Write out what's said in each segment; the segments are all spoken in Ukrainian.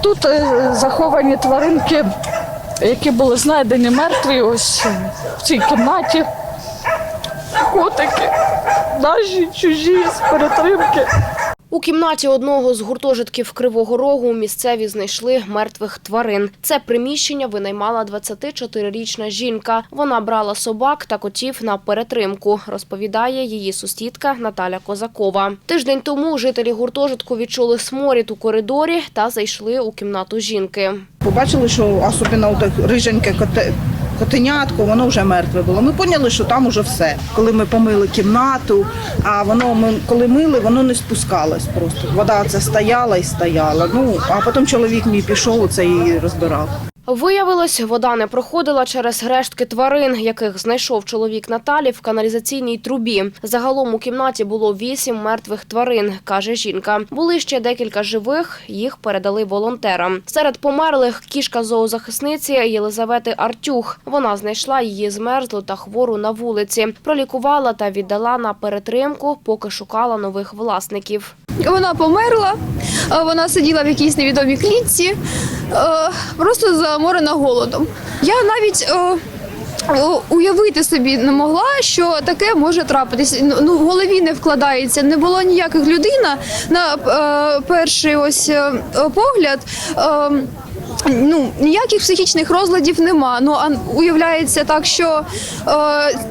Тут е, заховані тваринки, які були знайдені мертві ось в цій кімнаті. Котики, наші чужі з перетримки. У кімнаті одного з гуртожитків Кривого Рогу місцеві знайшли мертвих тварин. Це приміщення винаймала 24-річна жінка. Вона брала собак та котів на перетримку, розповідає її сусідка Наталя Козакова. Тиждень тому жителі гуртожитку відчули сморід у коридорі та зайшли у кімнату жінки. Побачили, що особливо так риженьке коте, котенятко, воно вже мертве було. Ми поняли, що там уже все. Коли ми помили кімнату, а воно ми коли мили, воно не спускалось просто. Вода це стояла і стояла. Ну а потім чоловік мій пішов це і розбирав. Виявилось, вода не проходила через рештки тварин, яких знайшов чоловік Наталі в каналізаційній трубі. Загалом у кімнаті було вісім мертвих тварин, каже жінка. Були ще декілька живих, їх передали волонтерам. Серед померлих кішка зоозахисниці Єлизавети Артюх. Вона знайшла її змерзлу та хвору на вулиці, пролікувала та віддала на перетримку, поки шукала нових власників. Вона померла, вона сиділа в якійсь невідомій клітці, просто заморена голодом. Я навіть е, е, уявити собі не могла, що таке може трапитись. Ну, Ну, в голові не вкладається. Не було ніяких людина на е, перший ось е, погляд. е, Ну, ніяких психічних розладів нема. Ну а уявляється так, що е,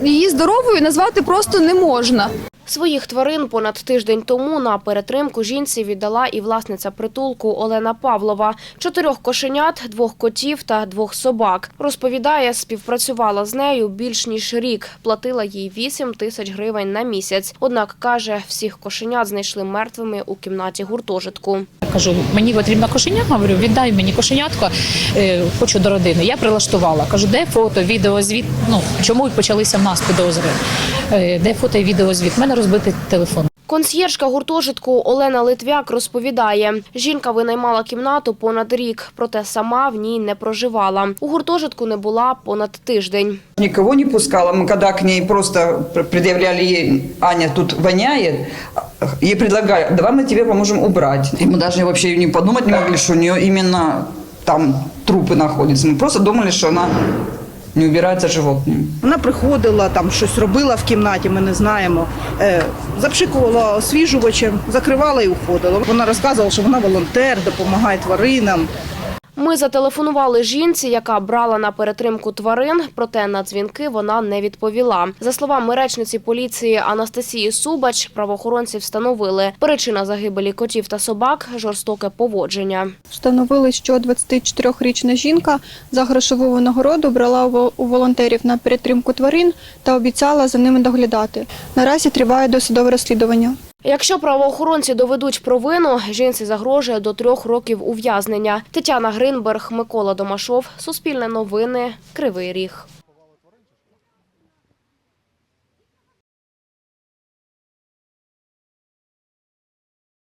її здоровою назвати просто не можна. Своїх тварин понад тиждень тому на перетримку жінці віддала і власниця притулку Олена Павлова. Чотирьох кошенят, двох котів та двох собак. Розповідає, співпрацювала з нею більш ніж рік. Платила їй 8 тисяч гривень на місяць. Однак, каже, всіх кошенят знайшли мертвими у кімнаті гуртожитку. Кажу, мені потрібна кошеня, говорю, віддай мені кошенятко, е, хочу до родини. Я прилаштувала. Кажу, де фото, відеозвіт. Ну чому почалися в нас підозри? Е, Де фото і відеозвіт? У мене розбитий телефон. Консьєржка гуртожитку Олена Литвяк розповідає, жінка винаймала кімнату понад рік, проте сама в ній не проживала. У гуртожитку не була понад тиждень. Никого не пускала. Мы когда к ней просто пр- предъявляли ей, Аня тут воняет, ей предлагали, давай мы тебе поможем убрать. И мы даже вообще не подумать не могли, что у нее именно там трупы находятся. Мы просто думали, что она не убирается животными. Вона приходила, там щось робила в кімнаті, ми не знаємо. Е, запшикувала освіжувачем, закривала і уходила. Вона розказувала, що вона волонтер, допомагає тваринам. Ми зателефонували жінці, яка брала на перетримку тварин, проте на дзвінки вона не відповіла. За словами речниці поліції Анастасії Субач, правоохоронці встановили причина загибелі котів та собак жорстоке поводження. Встановили, що 24-річна жінка за грошову винагороду брала у волонтерів на підтримку тварин та обіцяла за ними доглядати. Наразі триває досудове розслідування. Якщо правоохоронці доведуть провину, жінці загрожує до трьох років ув'язнення. Тетяна Гринберг, Микола Домашов, Суспільне новини, Кривий Ріг.